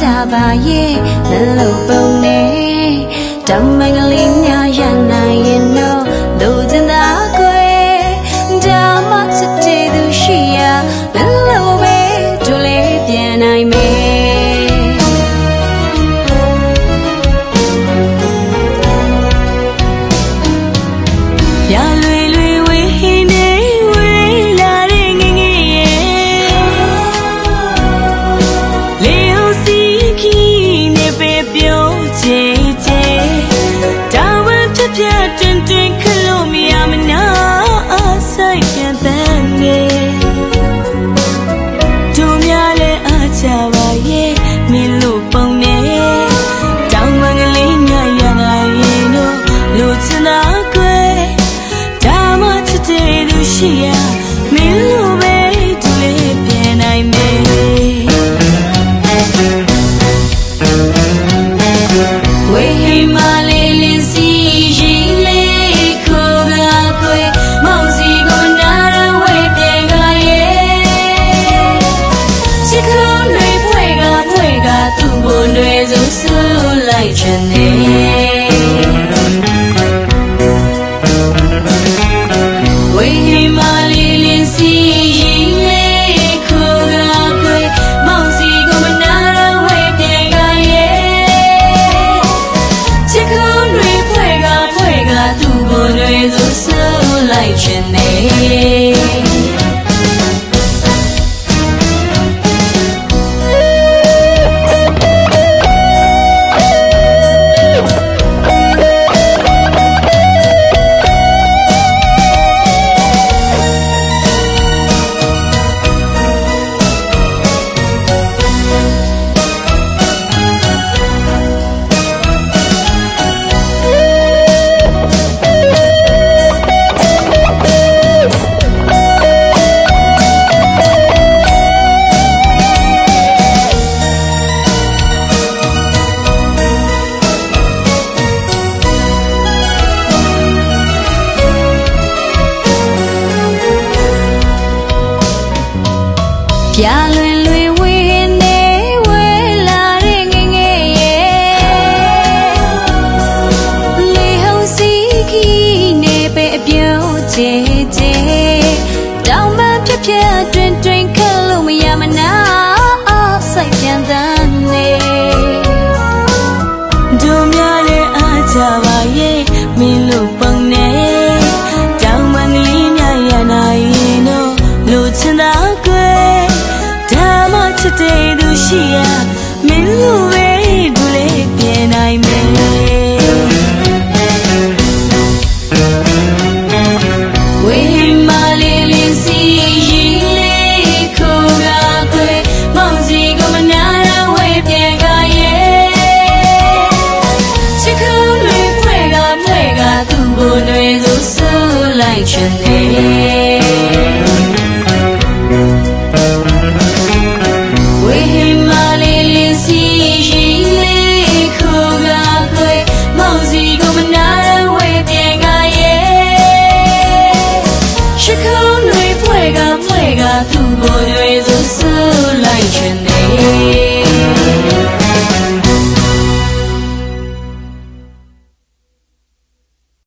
ကြပါရဲ့မလို့ပုံနဲ့တောင်မကလေးများရနိုင်ရင်တော့ ရှိရမင်းလိုပဲဒီလေးပြန်နိုင်မယ်ဝေဟိမလေးလင်းစီရှိလေးခိုးကားသွေးမောင်စီကိုနာရဝေပြန်ကရဲ့ချစ်ကလုံးတွေဖွဲ့ကဖွဲ့ကသူ့ဘုံတွေစုစုလိုက်ချင် လိုက်ခြင်းနဲ့ ya ချီရမင်းလိုပဲဒူလေးပြေနိုင်မယ်